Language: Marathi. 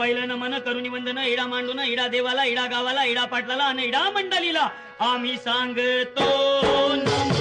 पहिलं मन करुणी वंदन इडा मांडून इडा देवाला इडा गावाला इडा पाटलाला आणि इडा मंडलीला. आम्ही सांगतो नमो